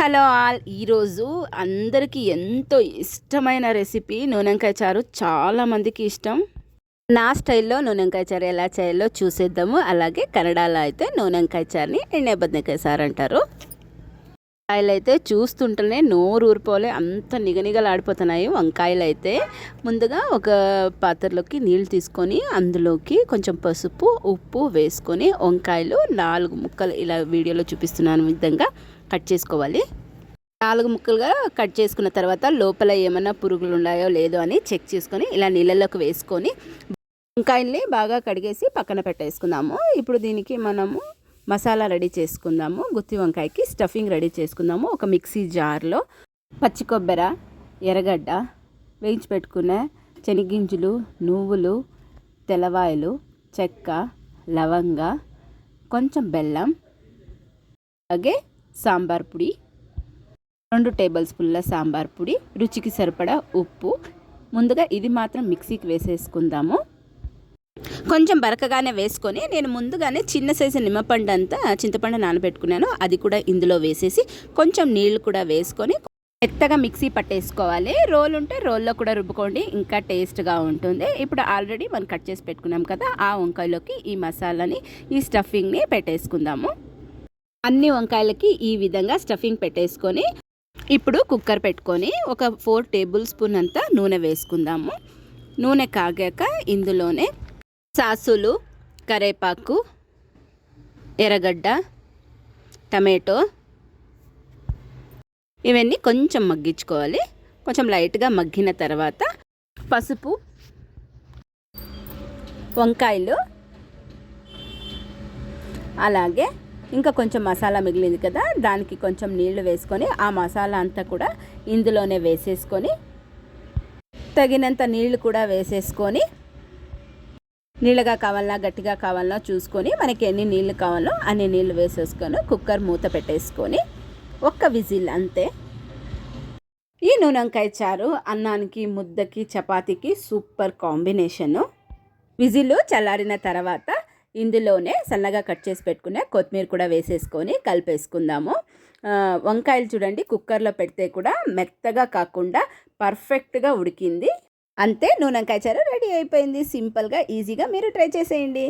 Hello all. ఈరోజు అందరికీ ఎంతో ఇష్టమైన రెసిపీ నూనెంకాయ చారు. చాలామందికి ఇష్టం. నా స్టైల్లో నూనెంకాయ చారు ఎలా చేయాలో చూసేద్దాము. అలాగే కన్నడలో అయితే నూనెంకాయ చారుని ఎಣ್ಣె చారు అంటారు వంకాయలు అయితే చూస్తుంటేనే నోరు ఊరిపోలే అంత నిగనిగలాడిపోతున్నాయి వంకాయలు అయితే ముందుగా ఒక పాత్రలోకి నీళ్ళు తీసుకొని అందులోకి కొంచెం పసుపు ఉప్పు వేసుకొని వంకాయలు నాలుగు ముక్కలు ఇలా వీడియోలో చూపిస్తున్నాను విధంగా కట్ చేసుకోవాలి. నాలుగు ముక్కలుగా కట్ చేసుకున్న తర్వాత లోపల ఏమైనా పురుగులు ఉన్నాయో లేదో అని చెక్ చేసుకొని ఇలా నీళ్ళలోకి వేసుకొని వంకాయల్ని బాగా కడిగేసి పక్కన పెట్టేసుకుందాము. ఇప్పుడు దీనికి మనము మసాలా రెడీ చేసుకుందాము. గుత్తి వంకాయకి స్టఫింగ్ రెడీ చేసుకుందాము. ఒక మిక్సీ జార్లో పచ్చి కొబ్బరి ఎర్రగడ్డ వేయించి పెట్టుకున్న శనగింజలు నువ్వులు తెల్లవాయలు చెక్క లవంగ కొంచెం బెల్లం అలాగే సాంబార్ పొడి రెండు టేబుల్ స్పూన్ల సాంబార్ పొడి రుచికి సరిపడా ఉప్పు. ముందుగా ఇది మాత్రం మిక్సీకి వేసేసుకుందాము. కొంచెం బరకగానే వేసుకొని నేను ముందుగానే చిన్న సైజు నిమ్మపండు అంతా చింతపండు నానబెట్టుకున్నాను. అది కూడా ఇందులో వేసేసి కొంచెం నీళ్ళు కూడా వేసుకొని మెత్తగా మిక్సీ పట్టేసుకోవాలి. రోల్ ఉంటే రోల్లో కూడా రుబ్బుకోండి ఇంకా టేస్ట్గా ఉంటుంది. ఇప్పుడు ఆల్రెడీ మనం కట్ చేసి పెట్టుకున్నాం కదా ఆ వంకాయలోకి ఈ మసాలాని ఈ స్టఫింగ్ని పెట్టేసుకుందాము. అన్ని వంకాయలకి ఈ విధంగా స్టఫింగ్ పెట్టేసుకొని ఇప్పుడు కుక్కర్ పెట్టుకొని ఒక ఫోర్ టేబుల్ స్పూన్ అంతా నూనె వేసుకుందాము. నూనె కాగాక ఇందులోనే సాసులు కరేపాకు ఎర్రగడ్డ టమాటో ఇవన్నీ కొంచెం మగ్గించుకోవాలి. కొంచెం లైట్గా మగ్గిన తర్వాత పసుపు వంకాయలు అలాగే ఇంకా కొంచెం మసాలా మిగిలింది కదా దానికి కొంచెం నీళ్ళు వేసుకొని ఆ మసాలా అంతా కూడా ఇందులోనే వేసేసుకొని తగినంత నీళ్ళు కూడా వేసేసుకొని నీళ్ళగా కావాలన్నా గట్టిగా కావాలన్నా చూసుకొని మనకి ఎన్ని నీళ్ళు కావాలో అన్ని నీళ్ళు వేసేసుకొని కుక్కర్ మూత పెట్టేసుకొని ఒక్క విజిల్ అంతే. ఈ నూనెంకాయ చారు అన్నానికి ముద్దకి చపాతీకి సూపర్ కాంబినేషను. విజిల్ చల్లారిన తర్వాత ఇందులోనే సన్నగా కట్ చేసి పెట్టుకునే కొత్తిమీర కూడా వేసేసుకొని కలిపేసుకుందాము. వంకాయలు చూడండి కుక్కర్లో పెడితే కూడా మెత్తగా కాకుండా పర్ఫెక్ట్గా ఉడికింది. అంతే నూనెంకాయ చారు రెడీ అయిపోయింది. సింపుల్గా ఈజీగా మీరు ట్రై చేసేయండి.